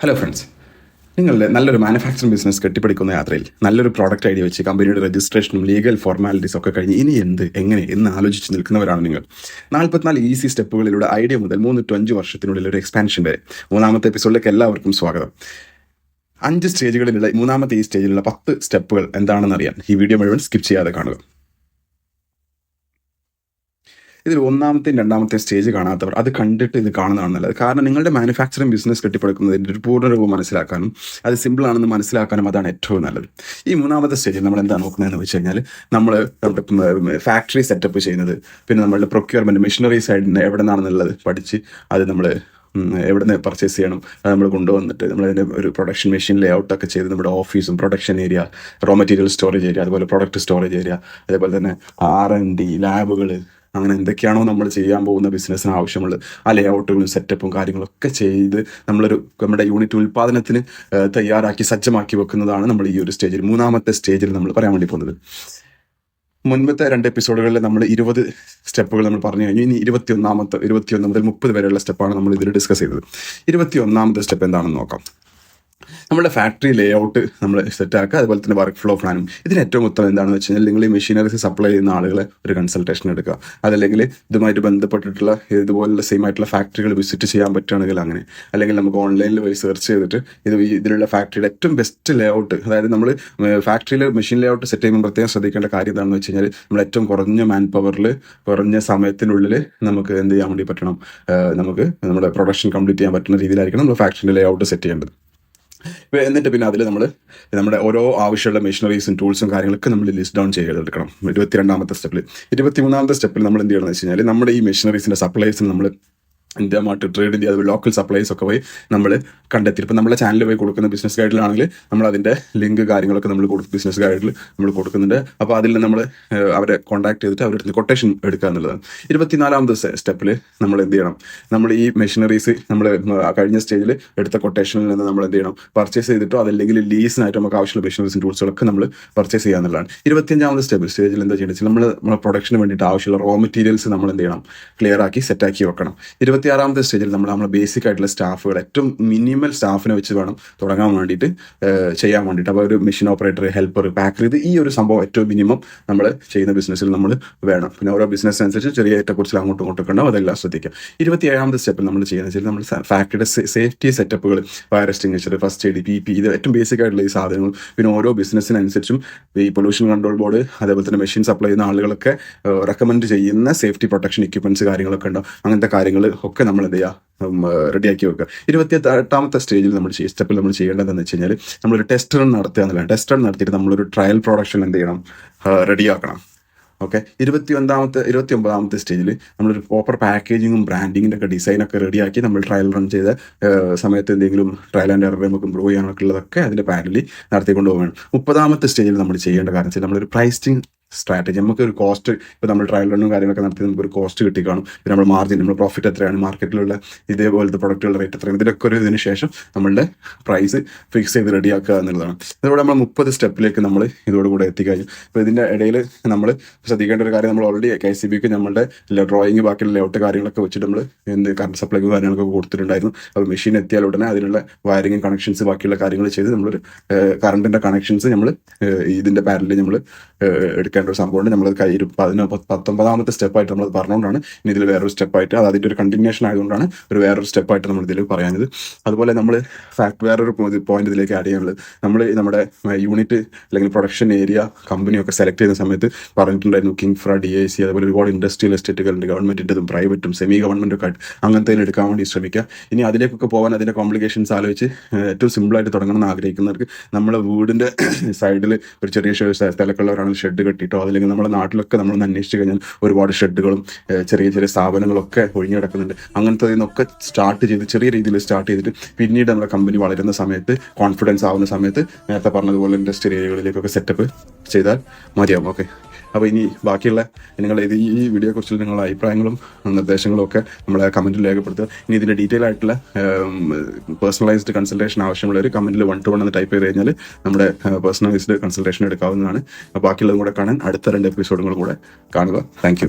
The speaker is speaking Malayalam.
ഹലോ ഫ്രണ്ട്സ് നിങ്ങളുടെ നല്ലൊരു മാനുഫാക്ചറിംഗ് ബിസിനസ് കെട്ടിപ്പടിക്കുന്ന യാത്രയിൽ നല്ലൊരു പ്രോഡക്റ്റ് ഐഡിയ വെച്ച് കമ്പനിയുടെ രജിസ്ട്രേഷനും ലീഗൽ ഫോർമാലിറ്റീസ് ഒക്കെ കഴിഞ്ഞ് ഇനി എന്ത് എങ്ങനെ എന്ന് ആലോചിച്ച് നിൽക്കുന്നവരാണ് നിങ്ങൾ. നാൽപ്പത്തിനാല് ഈസി സ്റ്റെപ്പുകളിലൂടെ ഐഡിയ മുതൽ മൂന്ന് ടു അഞ്ച് വർഷത്തിനുള്ളിൽ ഒരു എക്സ്പാൻഷൻ വരെ. മൂന്നാമത്തെ എപ്പിസോഡിലേക്ക് എല്ലാവർക്കും സ്വാഗതം. അഞ്ച് സ്റ്റേജുകളിലുള്ള മൂന്നാമത്തെ ഈ സ്റ്റേജിലുള്ള പത്ത് സ്റ്റെപ്പുകൾ എന്താണെന്ന് അറിയാൻ ഈ വീഡിയോ മുഴുവൻ സ്കിപ്പ് ചെയ്യാതെ കാണുക. ഇതിൽ ഒന്നാമത്തെയും രണ്ടാമത്തെ സ്റ്റേജ് കാണാത്തവർ അത് കണ്ടിട്ട് ഇത് കാണുന്നതാണ് നല്ലത്. കാരണം നിങ്ങളുടെ മാനുഫാക്ചറിംഗ് ബിസിനസ് കെട്ടിപ്പടുക്കുന്നതിന്റെ ഒരു പൂർണരൂപം മനസ്സിലാക്കാനും അത് സിമ്പിൾ ആണെന്ന് മനസ്സിലാക്കാനും അതാണ് ഏറ്റവും നല്ലത്. ഈ മൂന്നാമത്തെ സ്റ്റേജിൽ നമ്മൾ എന്താ നോക്കുന്നതെന്ന് വെച്ച് കഴിഞ്ഞാൽ നമ്മൾ ഫാക്ടറി സെറ്റപ്പ് ചെയ്യുന്നത് പിന്നെ നമ്മളുടെ പ്രൊക്യൂർമെന്റ് മെഷീനറി സൈഡിൽ നിന്ന് എവിടെ നിന്നാണെന്നുള്ളത് പഠിച്ച് അത് നമ്മൾ എവിടെ നിന്ന് പർച്ചേസ് ചെയ്യണം അത് നമ്മൾ കൊണ്ടുവന്നിട്ട് നമ്മൾ നമ്മളതിന്റെ ഒരു പ്രൊഡക്ഷൻ മെഷീൻ ലേ ഔട്ടൊക്കെ ചെയ്ത് നമ്മുടെ ഓഫീസും production area raw material storage area അതുപോലെ പ്രൊഡക്റ്റ് സ്റ്റോറേജ് ഏരിയ അതേപോലെ തന്നെ ആർ എൻ ഡി ലാബുകൾ അങ്ങനെ എന്തൊക്കെയാണോ നമ്മൾ ചെയ്യാൻ പോകുന്ന ബിസിനസ്സിന് ആവശ്യമുള്ളത്. ആ ലേ ഔട്ടുകളും സെറ്റപ്പും കാര്യങ്ങളൊക്കെ ചെയ്ത് നമ്മളൊരു നമ്മുടെ യൂണിറ്റ് ഉൽപ്പാദനത്തിന് തയ്യാറാക്കി സജ്ജമാക്കി വെക്കുന്നതാണ് നമ്മൾ ഈ ഒരു സ്റ്റേജിൽ മൂന്നാമത്തെ സ്റ്റേജിൽ നമ്മൾ പറയാൻ വേണ്ടി പോകുന്നത്. മുൻപത്തെ രണ്ട് എപ്പിസോഡുകളിൽ നമ്മൾ ഇരുപത് സ്റ്റെപ്പുകൾ നമ്മൾ പറഞ്ഞു കഴിഞ്ഞു. ഇനി ഇരുപത്തി ഒന്നാമത്തെ ഇരുപത്തിയൊന്ന് മുതൽ മുപ്പത് വരെയുള്ള സ്റ്റെപ്പാണ് നമ്മൾ ഇതിൽ ഡിസ്കസ് ചെയ്തത്. ഇരുപത്തി ഒന്നാമത്തെ സ്റ്റെപ്പ് എന്താണെന്ന് നോക്കാം. നമ്മുടെ ഫാക്ടറി ലേ ഔട്ട് നമ്മൾ സെറ്റാക്കുക അതുപോലെ തന്നെ വർക്ക് ഫ്ലോ പ്ലാനും ഇതിന് ഏറ്റവും ഉത്തരം എന്താണെന്ന് വെച്ച് കഴിഞ്ഞാൽ നിങ്ങൾ ഈ മെഷീനറീസ് സപ്ലൈ ചെയ്യുന്ന ആളുകളെ ഒരു കൺസൾട്ടേഷൻ എടുക്കുക. അതല്ലെങ്കിൽ ഇതുമായിട്ട് ബന്ധപ്പെട്ടിട്ടുള്ള ഇതുപോലുള്ള സെയിം ആയിട്ടുള്ള ഫാക്ടറികൾ വിസിറ്റ് ചെയ്യാൻ പറ്റുകയാണെങ്കിൽ അങ്ങനെ. അല്ലെങ്കിൽ നമുക്ക് ഓൺലൈനിൽ പോയി സെർച്ച് ചെയ്തിട്ട് ഇത് ഇതിലുള്ള ഫാക്ടറിയുടെ ഏറ്റവും ബെസ്റ്റ് ലേ ഔട്ട് അതായത് നമ്മൾ ഫാക്ടറിയിൽ മെഷീൻ ലേ ഔട്ട് സെറ്റ് ചെയ്യുമ്പോൾ പ്രത്യേകം ശ്രദ്ധിക്കേണ്ട കാര്യം എന്താണെന്ന് വെച്ച് കഴിഞ്ഞാൽ നമ്മൾ ഏറ്റവും കുറഞ്ഞ മാൻ പവറിൽ കുറഞ്ഞ സമയത്തിനുള്ളിൽ നമുക്ക് എന്ത് ചെയ്യാൻ വേണ്ടി പറ്റണം? നമുക്ക് നമ്മുടെ പ്രൊഡക്ഷൻ കംപ്ലീറ്റ് ചെയ്യാൻ പറ്റുന്ന രീതിയിലായിരിക്കണം നമ്മൾ ഫാക്ടറിന്റെ ലേ ഔട്ട് സെറ്റ് ചെയ്യേണ്ടത്. എന്നിട്ട് പിന്നെ അതിൽ നമ്മൾ നമ്മുടെ ഓരോ ആവശ്യമുള്ള മെഷീനറീസും ടൂൾസും കാര്യങ്ങളൊക്കെ നമ്മൾ ലിസ്റ്റ് ഡൗൺ ചെയ്തെടുക്കണം. ഇരുപത്തിരണ്ടാമത്തെ സ്റ്റെപ്പിൽ ഇരുപത്തിമൂന്നാമത്തെ സ്റ്റെപ്പിൽ നമ്മൾ എന്ത് ചെയ്യണമെന്ന് വെച്ച് കഴിഞ്ഞാൽ നമ്മുടെ ഈ മെഷീനറീസിന്റെ സപ്ലൈസിന് നമ്മൾ ഇന്ത്യ മാർട്ട് ട്രേഡ് ഇന്ത്യ അതുപോലെ ലോക്കൽ സപ്ലൈസ് ഒക്കെ പോയി നമ്മൾ കണ്ടെത്തി. ഇപ്പം നമ്മളെ ചാനലിൽ പോയി കൊടുക്കുന്ന ബിസിനസ് ഗൈഡിലാണെങ്കിൽ നമ്മൾ അതിന്റെ ലിങ്ക് കാര്യങ്ങളൊക്കെ നമ്മൾ കൊടുക്കും ബിസിനസ് ഗൈഡിൽ നമ്മൾ കൊടുക്കുന്നുണ്ട്. അപ്പോൾ അതിൽ നമ്മൾ അവരെ കോൺടാക്ട് ചെയ്തിട്ട് അവരുടെ അടുത്ത് കൊട്ടേഷൻ എടുക്കുക എന്നുള്ളതാണ്. ഇരുപത്തിനാലാമത്തെ സ്റ്റെപ്പിൽ നമ്മൾ എന്ത് ചെയ്യണം? നമ്മൾ ഈ മെഷീനറീസ് നമ്മൾ കഴിഞ്ഞ സ്റ്റേജിൽ എടുത്ത കൊട്ടേഷനിൽ നിന്ന് നമ്മൾ എന്ത് ചെയ്യണം? പർച്ചേസ് ചെയ്തിട്ടോ അതല്ലെങ്കിൽ ലീസിനായിട്ട് നമുക്ക് ആവശ്യമുള്ള മെഷീനറീസും ടൂൾസുകളൊക്കെ നമ്മൾ പർച്ചേസ് ചെയ്യുക എന്നുള്ളതാണ്. ഇരുപത്തിയഞ്ചാമത് സ്റ്റെപ്പ് സ്റ്റേജിൽ എന്താ ചെയ്യുന്നത് നമ്മൾ നമ്മുടെ പ്രൊഡക്ഷന് വേണ്ടിയിട്ട് ആവശ്യമുള്ള റോ മെറ്റീരിയൽസ് നമ്മൾ എന്ത് ചെയ്യണം? ക്ലിയർ ആക്കി സെറ്റാക്കി വെക്കണം. ഇരുപത്തിയാറാമത്തെ സ്റ്റേജിൽ നമ്മൾ നമ്മുടെ ബേസിക് ആയിട്ടുള്ള സ്റ്റാഫുകൾ ഏറ്റവും മിനിമൽ സ്റ്റാഫിനെ വെച്ച് വേണം തുടങ്ങാൻ വേണ്ടിയിട്ട് ചെയ്യാൻ വേണ്ടിയിട്ട്. അപ്പോൾ ഒരു മെഷീൻ ഓപ്പറേറ്റർ ഹെൽപ്പർ പാക്കർ ഇത് ഈ ഒരു സംഭവം ഏറ്റവും മിനിമം നമ്മൾ ചെയ്യുന്ന ബിസിനസ്സിൽ നമ്മൾ വേണം. പിന്നെ ഓരോ ബിസിനസ് അനുസരിച്ച് ചെറിയ ഏറ്റക്കുറിച്ചിൽ അങ്ങോട്ടും ഇങ്ങോട്ടും കണ്ടോ ഉണ്ടാവും ശ്രദ്ധിക്കാം. ശ്രദ്ധിക്കുക ഇരുപത്തിയേഴാമത്തെ സ്റ്റെപ്പിൽ നമ്മൾ ചെയ്യുന്ന വെച്ചാൽ നമ്മൾ ഫാക്ടറിയുടെ safety സെറ്റപ്പുകൾ fire extinguisher first aid P P ഇത് ഏറ്റവും ബേസിക് ആയിട്ടുള്ള ഈ സാധനങ്ങൾ. പിന്നെ ഓരോ ബിസിനസ്സിനനുസരിച്ചും ഈ പൊല്യൂഷൻ കൺട്രോൾ ബോർഡ് അതേപോലെ തന്നെ മെഷീൻ സപ്ലൈ ചെയ്യുന്ന ആളുകളൊക്കെ റെക്കമെൻഡ് ചെയ്യുന്ന സേഫ്റ്റി പ്രൊട്ടക്ഷൻ എക്യുപ്മെന്റ്സ് കാര്യങ്ങളൊക്കെ ഉണ്ടാവും. അങ്ങനത്തെ കാര്യങ്ങൾ ഒക്കെ നമ്മൾ എന്ത് ചെയ്യുക റെഡിയാക്കി വെക്കുക. ഇരുപത്തി എട്ടാമത്തെ സ്റ്റേജിൽ നമ്മൾ ചെയ്യ സ്റ്റെപ്പിൽ നമ്മൾ ചെയ്യേണ്ടതെന്ന് വെച്ച് കഴിഞ്ഞാൽ നമ്മളൊരു ടെസ്റ്റ് റൺ നടത്തുക എന്നുള്ളതാണ്. ടെസ്റ്റ് റൺ നടത്തിയിട്ട് നമ്മളൊരു ട്രയൽ പ്രൊഡക്ഷൻ എന്ത് ചെയ്യണം? റെഡിയാക്കണം ഓക്കെ ഇരുപത്തി ഒന്നാമത്തെ ഇരുപത്തി ഒമ്പതാമത്തെ സ്റ്റേജിൽ നമ്മളൊരു പ്രോപ്പർ പാക്കേജിങ്ങും ബ്രാൻഡിങ്ങിന്റെ ഒക്കെ ഡിസൈനൊക്കെ റെഡിയാക്കി നമ്മൾ ട്രയൽ റൺ ചെയ്ത സമയത്ത് എന്തെങ്കിലും ട്രയൽ ആൻഡ് എറർ നമുക്ക് ഇമ്പ്രൂവ് ചെയ്യാനൊക്കെ ഉള്ളതൊക്കെ അതിന്റെ പാനലിൽ നടത്തിക്കൊണ്ട് പോകണം മുപ്പതാമത്തെ സ്റ്റേജിൽ നമ്മൾ ചെയ്യേണ്ട കാരണം വെച്ചാൽ നമ്മളൊരു പ്രൈസിങ് സ്ട്രാറ്റജി നമുക്ക് ഒരു കോസ്റ്റ് ഇപ്പോൾ നമ്മൾ ട്രയൽ റണ്ണും കാര്യങ്ങളൊക്കെ നടത്തി നമുക്ക് ഒരു കോസ്റ്റ് കിട്ടി കാണും. പിന്നെ നമ്മൾ മാർജിൻ നമ്മൾ പ്രോഫിറ്റ് എത്രയാണ് മാർക്കറ്റിലുള്ള ഇതേപോലത്തെ പ്രൊഡക്റ്റുകളുടെ റേറ്റ് എത്രയാണ് ഇതിലൊക്കെ ഒരു ഇതിന് ശേഷം നമ്മളുടെ പ്രൈസ് ഫിക്സ് ചെയ്ത് റെഡിയാക്കുക എന്നുള്ളതാണ്. ഇതോടെ നമ്മൾ മുപ്പത് സ്റ്റെപ്പിലേക്ക് നമ്മൾ ഇതോടുകൂടെ എത്തിക്കഴിഞ്ഞു. അപ്പോൾ ഇതിന്റെ ഇടയിൽ നമ്മൾ ശ്രദ്ധിക്കേണ്ട ഒരു കാര്യം നമ്മൾ ഓൾറെഡി കെ സി ബിക്ക് നമ്മളുടെ ഡ്രോയിങ് ബാക്കിയുള്ള ലേഔട്ട് കാര്യങ്ങളൊക്കെ വെച്ചിട്ട് നമ്മൾ എന്ത് കറണ്ട് സപ്ലൈക്കും കാര്യങ്ങളൊക്കെ കൊടുത്തിട്ടുണ്ടായിരുന്നു. അപ്പോൾ മെഷീൻ എത്തിയാൽ ഉടനെ അതിനുള്ള വയറിങ്ങും കണക്ഷൻസ് ബാക്കിയുള്ള കാര്യങ്ങൾ ചെയ്ത് നമ്മളൊരു കറണ്ടിന്റെ കണക്ഷൻസ് നമ്മൾ ഇതിന്റെ പാരലിൽ നമ്മൾ എടുക്കേണ്ട ഒരു സംഭവമുണ്ട് നമ്മൾ കൈ പതിനൊ പത്തൊമ്പതാമത്തെ സ്റ്റെപ്പായിട്ട് നമ്മൾ പറഞ്ഞുകൊണ്ടാണ്. ഇനി ഇതിൽ വേറൊരു സ്റ്റെപ്പായിട്ട് അത് അതിന്റെ ഒരു കണ്ടിന്യൂഷൻ ആയതുകൊണ്ടാണ് ഒരു വേറൊരു സ്റ്റെപ്പായിട്ട് നമ്മൾ ഇതിൽ പറയാനത് അതുപോലെ നമ്മൾ ഫാക്ട് വേറൊരു പോയിന്റ് ഇതിലേക്ക് ആഡ് ചെയ്യാനുള്ളത്. നമ്മൾ നമ്മുടെ യൂണിറ്റ് അല്ലെങ്കിൽ പ്രൊഡക്ഷൻ ഏരിയ കമ്പനിയൊക്കെ സെലക്ട് ചെയ്യുന്ന സമയത്ത് പറഞ്ഞിട്ടുണ്ടായിരുന്നു കിങ് ഫ്ര ഡി ഐ സി അതുപോലെ ഒരുപാട് ഇൻഡസ്ട്രിയൽ എസ്റ്റേറ്റുകളുണ്ട് ഗവൺമെന്റിന്റെതും പ്രൈവറ്റും സെമി ഗവൺമെന്റും ഒക്കെ അങ്ങനത്തെ എടുക്കാൻ വേണ്ടി ശ്രമിക്കുക. ഇനി അതിലേക്കൊക്കെ പോകാൻ അതിന്റെ കോംപ്ലിക്കേഷൻസ് ആലോചിച്ച് ഏറ്റവും സിമ്പിളായിട്ട് തുടങ്ങണം എന്ന് ആഗ്രഹിക്കുന്നവർക്ക് നമ്മുടെ വീടിന്റെ സൈഡിൽ ഒരു ചെറിയ സ്ഥലക്കുള്ളവരാണെങ്കിൽ ഷെഡ് കെട്ടിയിട്ടോ അല്ലെങ്കിൽ നമ്മുടെ നാട്ടിലൊക്കെ നമ്മളൊന്ന് അന്വേഷിച്ച് കഴിഞ്ഞാൽ ഒരുപാട് ഷെഡുകളും ചെറിയ ചെറിയ സ്ഥാപനങ്ങളൊക്കെ ഒഴിഞ്ഞു കിടക്കുന്നുണ്ട്. അങ്ങനത്തെ നിന്നൊക്കെ സ്റ്റാർട്ട് ചെയ്ത് ചെറിയ രീതിയിൽ സ്റ്റാർട്ട് ചെയ്തിട്ട് പിന്നീട് നമ്മുടെ കമ്പനി വളരുന്ന സമയത്ത് കോൺഫിഡൻസ് ആവുന്ന സമയത്ത് നേരത്തെ പറഞ്ഞതുപോലെ ഇൻഡസ്ട്രി ഏരിയകളിലേക്കൊക്കെ സെറ്റപ്പ് ചെയ്താൽ മതിയാവും. ഓക്കെ അപ്പോൾ ഇനി ബാക്കിയുള്ള നിങ്ങൾ ഇത് ഈ വീഡിയോയെക്കുറിച്ചുള്ള നിങ്ങളുടെ അഭിപ്രായങ്ങളും നിർദ്ദേശങ്ങളും ഒക്കെ നമ്മളെ കമന്റിൽ രേഖപ്പെടുത്തുക. ഇനി ഇതിന്റെ ഡീറ്റെയിൽ ആയിട്ടുള്ള പേഴ്സണലൈസ്ഡ് കൺസൾട്ടേഷൻ ആവശ്യമുള്ളവർ കമന്റിൽ വൺ ടു വൺ എന്ന് ടൈപ്പ് ചെയ്ത് കഴിഞ്ഞാൽ നമ്മുടെ പേഴ്സണലൈസ്ഡ് കൺസൾട്ടേഷൻ എടുക്കാവുന്നതാണ്. ബാക്കിയുള്ളതും കൂടെ കാണാൻ അടുത്ത രണ്ട് എപ്പിസോഡുകളും കൂടെ കാണുക. താങ്ക്